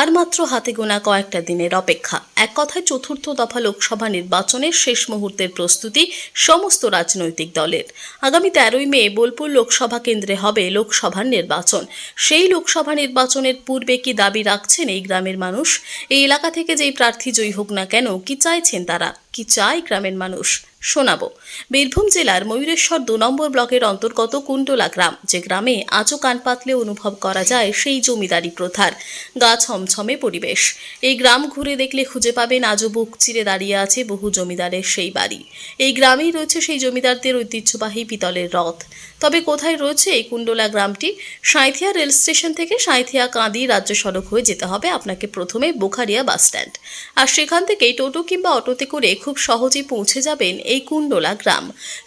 আর মাত্র হাতে গোনা কয়েকটা দিনের অপেক্ষা। এক কথায় চতুর্থ দফা লোকসভা নির্বাচনের শেষ মুহূর্তের প্রস্তুতি সমস্ত রাজনৈতিক দলের। আগামী তেরোই মে বোলপুর লোকসভা কেন্দ্রে হবে লোকসভার নির্বাচন। সেই লোকসভা নির্বাচনের পূর্বে কি দাবি রাখছেন এই গ্রামের মানুষ? এই এলাকা থেকে যেই প্রার্থী জয়ী হোক না কেন, কি চাইছেন তারা? কি চায় গ্রামের মানুষ? শোনাবো। বীরভূম জেলার ময়ূরেশ্বর দু নম্বর ব্লকের অন্তর্গত কুণ্ডলা গ্রাম, যে গ্রামে আজও কান পাতলে অনুভব করা যায় সেই জমিদারি প্রথার। গা ছমছমে পরিবেশ। এই গ্রাম ঘুরে দেখলে খুঁজে পাবেন আজও বুক চিরে দাঁড়িয়ে আছে বহু জমিদারের সেই বাড়ি। এই গ্রামেই রয়েছে সেই জমিদারদের ঐতিহ্যবাহী পিতলের রথ। তবে কোথায় রয়েছে এই কুণ্ডলা গ্রামটি? সাঁইথিয়া রেল স্টেশন থেকে সাঁইথিয়া কাঁদি রাজ্য সড়ক হয়ে যেতে হবে আপনাকে প্রথমে বোখারিয়া বাস স্ট্যান্ড আর সেখান থেকেই টোটো কিংবা অটোতে করে খুব সহজেই পৌঁছে যাবেন এই কুণ্ডলা গ্রাম।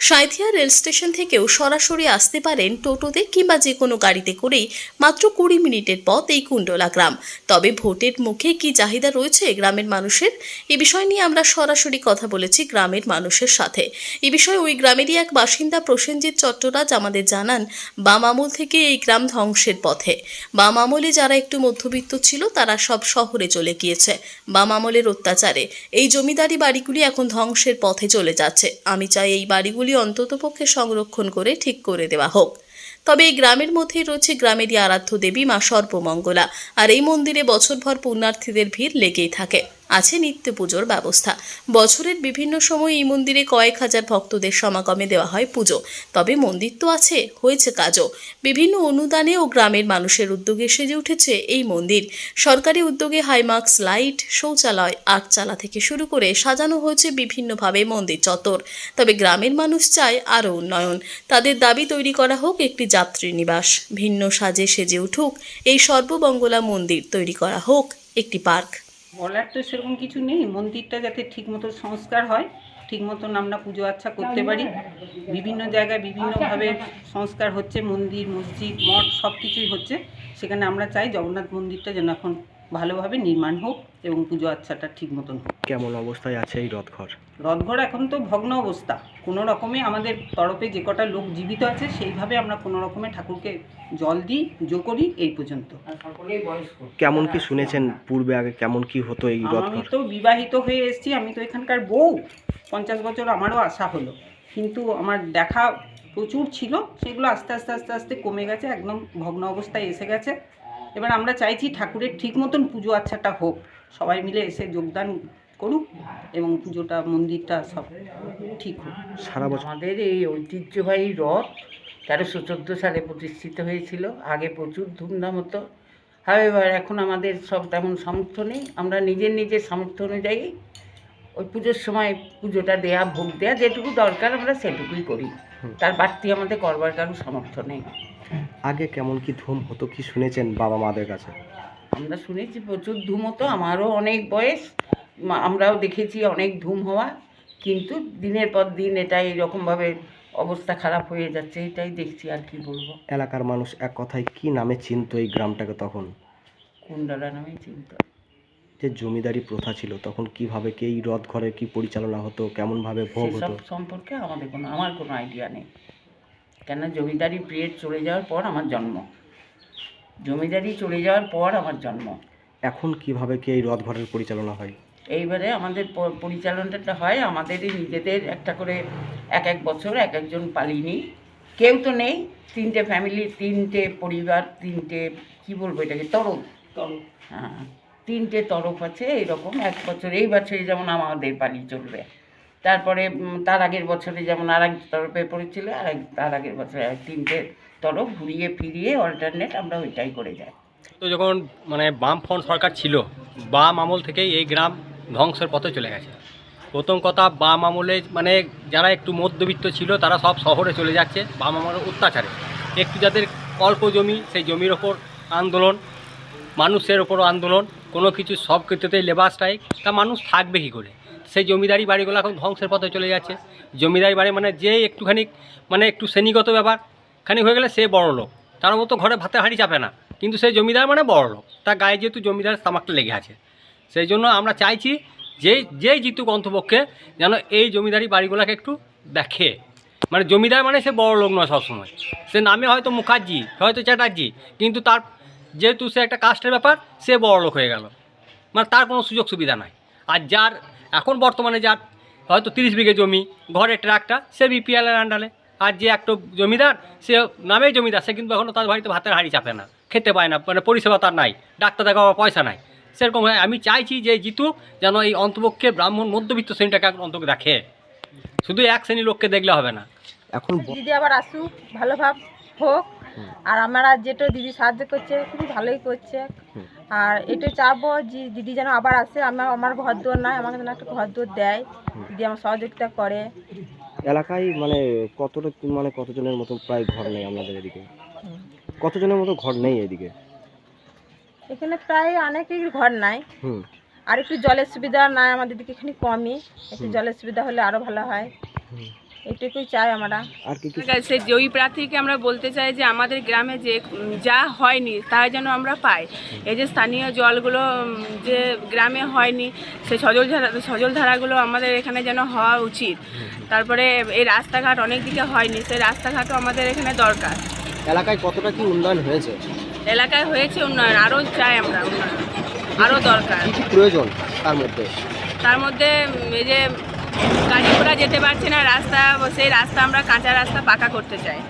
সাঁইথিয়া রেল স্টেশন থেকেও সরাসরি আসতে পারেন টোটোতে কিংবা যে কোনো গাড়িতে করেই মাত্র কুড়ি মিনিটের পথ এই কুণ্ডলা গ্রাম। তবে ভোটের মুখে কি চাহিদা রয়েছে গ্রামের মানুষের? এ বিষয় নিয়ে আমরা সরাসরি কথা বলেছি গ্রামের মানুষের সাথে। এ বিষয়ে ওই গ্রামেরই এক বাসিন্দা প্রসেনজিৎ চট্টরাজ আমাদের জানান, বাম আমল থেকে এই গ্রাম ধ্বংসের পথে। বাম আমলে যারা একটু মধ্যবিত্ত ছিল, তারা সব শহরে চলে গিয়েছে। বাম আমলের অত্যাচারে এই জমিদারি বাড়িগুলি এখন ধ্বংসের পথে চলে যাচ্ছে। আমি চাই এই বাড়িগুলি অন্ততপক্ষে সংরক্ষণ করে ঠিক করে দেওয়া হোক। তবে এই গ্রামের মধ্যেই রয়েছে গ্রামেরই আরাধ্য দেবী মা সর্বমঙ্গলা আর এই মন্দিরে বছরভর পুণ্যার্থীদের ভিড় লেগেই থাকে। আছে নিত্য পুজোর ব্যবস্থা। বছরের বিভিন্ন সময় এই মন্দিরে কয়েক হাজার ভক্তদের সমাগমে দেওয়া হয় পুজো। তবে মন্দির তো আছে, হয়েছে কাজও। বিভিন্ন অনুদানে ও গ্রামের মানুষের উদ্যোগে সেজে উঠেছে এই মন্দির। সরকারি উদ্যোগে হাইমার্কস লাইট, শৌচালয় আটচালা থেকে শুরু করে সাজানো হয়েছে বিভিন্নভাবে মন্দির চত্বর। তবে গ্রামের মানুষ চায় আরও উন্নয়ন। তাদের দাবি তৈরি করা হোক একটি যাত্রী নিবাস। ভিন্ন সাজে সেজে উঠুক, এই সর্ববঙ্গলা মন্দির তৈরি করা হোক একটি পার্ক। বলার তো সেরকম কিছু নেই, মন্দিরটা যাতে ঠিক মতো সংস্কার হয় ঠিক মতন আমরা পুজো আচ্ছা করতে পারি। বিভিন্ন জায়গায় বিভিন্নভাবে সংস্কার হচ্ছে, মন্দির, মসজিদ, মঠ সব কিছুই হচ্ছে। সেখানে আমরা চাই জগন্নাথ মন্দিরটা যেন এখন ভালোভাবে নির্মাণ হোক এবং পুজো আচ্ছাটা ঠিক মতন হোক। কেমন অবস্থায় আছে এই রথঘর? রথঘর এখন তো ভগ্ন অবস্থা। কোনো রকমে আমাদের তরফে যে কটা লোক জীবিত আছে সেইভাবে আমরা কোনো রকমে ঠাকুরকে জল দিই পুজো করি এই পর্যন্ত। কেমন কি শুনেছেন পূর্বে আগে কেমন কি হতো এই আমি রথঘর? তো বিবাহিত হয়ে এসেছি আমি তো এখানকার বউ। পঞ্চাশ বছর আমারও আশা হলো। কিন্তু আমার দেখা প্রচুর ছিল সেগুলো আস্তে আস্তে আস্তে আস্তে কমে গেছে একদম ভগ্ন অবস্থায় এসে গেছে। এবার আমরা চাইছি ঠাকুরের ঠিক মতন পুজো আচ্ছাটা হোক। সবাই মিলে এসে যোগদান করুক এবং পুজোটা মন্দিরটা সব ঠিক হোক। সারা বছর? আমাদের এই ঐতিহ্যবাহী রথ তেরোশো চোদ্দ সালে প্রতিষ্ঠিত হয়েছিল। আগে প্রচুর ধুমধাম হতো। এবার এখন আমাদের সব তেমন সামর্থ্য নেই। আমরা নিজের নিজের সামর্থ্য অনুযায়ী ওই পুজোর সময় পুজোটা দেয়া ভোগ দেয়া যেটুকু দরকার আমরা সেটুকুই করি। তার বাড়তি আমাদের করবার কারও সামর্থ্য নেই। আগে কেমন কি ধুম হতো কি শুনেছেন বাবা মাদের কাছে? আমরা শুনেছি প্রচুর ধুম হতো আমারও অনেক বয়স আমরাও দেখেছি অনেক ধুম হওয়া কিন্তু দিনের পর দিন এটা এইরকমভাবে অবস্থা খারাপ হয়ে যাচ্ছে এটাই দেখছি আর কি বলব। এলাকার মানুষ এক কথায় কি নামে চিনত এই গ্রামটাকে তখন? কুণ্ডলা নামেই চিনত। যে জমিদারি প্রথা ছিল তখন কীভাবে কি এই রথঘরের কি পরিচালনা হতো কেমনভাবে ভোগ হতো? সম্পর্কে আমাদের কোনো আমার কোনো আইডিয়া নেই। কেন জমিদারি পিরিয়ড চলে যাওয়ার পর আমার জন্ম। জমিদারি চলে যাওয়ার পর আমার জন্ম। এখন কীভাবে কি এই রথঘরের পরিচালনা হয়? এইবারে আমাদের পরিচালনাটা হয় আমাদেরই নিজেদের একটা করে এক এক বছর এক একজন পালিনি। কেউ তো নেই তিনটে ফ্যামিলি তিনটে পরিবার তিনটে কি বলব এটাকে তরফ হ্যাঁ তিনটে তরফ আছে এরকম এক বছর এই বছরে যেমন আমাদের পালি চলবে। তারপরে তার আগের বছরে যেমন আর এক তরফে পড়েছিল আর এক তার আগের বছরে আর তিনটে তরফ ঘুরিয়ে ফিরিয়ে অল্টারনেট আমরা ওইটাই করে যাই। তো যখন মানে বামফ্রন্ট সরকার ছিল, বাম আমল থেকেই এই গ্রাম ধ্বংসের পথে চলে গেছে। প্রথম কথা, বাম আমলে মানে যারা একটু মধ্যবিত্ত ছিল, তারা সব শহরে চলে যাচ্ছে, বাম আমলের অত্যাচারে। একটু যাদের অল্প জমি, সেই জমির ওপর আন্দোলন, মানুষের ওপর আন্দোলন, কোনো কিছু সব ক্ষেত্রেতেই লেবার স্ট্রাইক তা মানুষ থাকবে কী করে? সেই জমিদারি বাড়িগুলো এখন ধ্বংসের পথে চলে যাচ্ছে। জমিদারি বাড়ি মানে যে একটুখানি মানে একটু শ্রেণীগত ব্যাপার খানি হয়ে গেলে সে বড় লোক। তার মতো ঘরে ভাতে হাঁড়ি চাপে না। কিন্তু সেই জমিদার মানে বড় লোক। তার গায়ে যেহেতু জমিদার তামাকটা লেগে আছে। সেই জন্য আমরা চাইছি যে যেই জিতুক অন্তপক্ষে যেন এই জমিদারি বাড়িগুলোকে একটু দেখে। মানে জমিদার মানে সে বড় লোক নয় সবসময়। সে নামে হয়তো মুখার্জি, হয়তো চ্যাটার্জি, কিন্তু তার যেহেতু সে একটা কাস্টের ব্যাপার, সে বড় লোক হয়ে গেল। মানে তার কোনো সুযোগ সুবিধা নাই। আর যার এখন বর্তমানে যার হয়তো তিরিশ বিঘে জমি ঘরে ট্রাকটা সে বিপিএলের আন্ডারে। আর যে একটা জমিদার সে নামেই জমিদার সে কিন্তু এখনও তার বাড়িতে ভাতের হাঁড়ি চাপে না খেতে পায় না মানে পরিষেবা তার নাই ডাক্তার দেখাবার পয়সা নাই। সেরকম হয় আমি চাইছি যে জিতুক যেন এই অন্তপক্ষে ব্রাহ্মণ মধ্যবিত্ত শ্রেণীটাকে এখন অন্তকে রাখে। শুধু এক শ্রেণির লোককে দেখলে হবে না। এখন দিদি আবার আসুক ভালো ভাব হোক। আর আমরা যেটা দিদি সাহায্য করছে খুবই ভালোই করছে। আর এটা চাবো যে দিদি যেন আবার আসে আমার আমার ঘর দুয়ার নাই আমাকে যেন একটা ঘর দুয়ার দেয়। দিদি আমার সহযোগিতা করে। এলাকায় মানে কতটা মানে কতজনের মতো প্রায় ঘর নেই আপনাদের এদিকে? কতজনের মতো ঘর নেই এদিকে? এখানে প্রায় অনেকেই ঘর নাই। আর একটু জলের সুবিধা নাই আমাদের দিকে এখানে কমই। একটু জলের সুবিধা হলে আরও ভালো হয়। এটুকুই চাই আমরা। আর কি কি? সে জয়ী প্রার্থীকে আমরা বলতে চাই যে আমাদের গ্রামে যে যা হয়নি তা যেন আমরা পাই। এই যে স্থানীয় জলগুলো যে গ্রামে হয়নি সে সজল ধারা সজল ধারাগুলো আমাদের এখানে যেন হওয়া উচিত। তারপরে এই রাস্তাঘাট অনেক দিকে হয়নি সেই রাস্তাঘাটও আমাদের এখানে দরকার। এলাকায় কতটা কি উন্নয়ন হয়েছে? এলাকায় হয়েছে উন্নয়ন আরও চাই আমরা উন্নয়ন আরও দরকার। কি কি প্রয়োজন তার মধ্যে? তার মধ্যে এই যে গাড়ি ঘোড়া যেতে পারছে না রাস্তা সেই রাস্তা আমরা কাঁচা রাস্তা পাকা করতে চাই।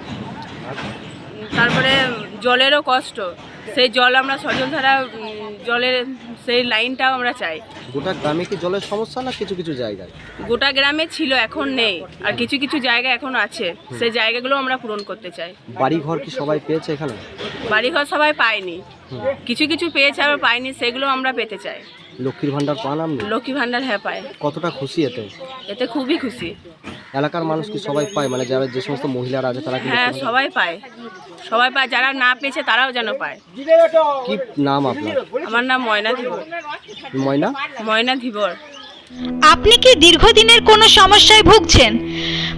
তারপরে জলেরও কষ্ট সেই জল আমরা সজলধারা জলের সেই লাইনটাও আমরা চাই। গোটা গ্রামে কি জলের সমস্যা না কিছু কিছু জায়গায়? গোটা গ্রামে ছিল এখন নেই আর কিছু কিছু জায়গা এখন আছে সেই জায়গাগুলো আমরা পূরণ করতে চাই। বাড়ি ঘর কি সবাই পেয়েছে এখানে? বাড়িঘর সবাই পায়নি। কিছু কিছু পেয়েছে আবার পায়নি সেগুলো আমরা পেতে চাই। লক্ষ্মীর ভান্ডার পান আপনি? লক্ষ্মী ভাণ্ডার হ্যাঁ পায়। কতটা খুশি এতে? এতে খুবই খুশি। এলাকার মানুষ কি সবাই পায়? মানে যারা যে সমস্ত মহিলারা আছে তারা কি হ্যাঁ সবাই পায়। সবাই পায় যারা না পেয়েছে তারাও যেন পায়। কি নাম আপনার? আমার নাম ময়না ধীবর। ময়না? ময়না ধীবর। আপনি কি দীর্ঘদিনের কোনো সমস্যায় ভুগছেন?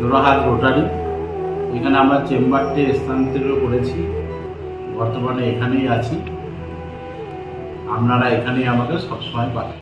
Jorahat rotary এখানে আমরা চেম্বারটি স্থানান্তরিত করেছি। বর্তমানে এখানেই আছি। আপনারা এখানেই আমাকে সবসময় পাবেন।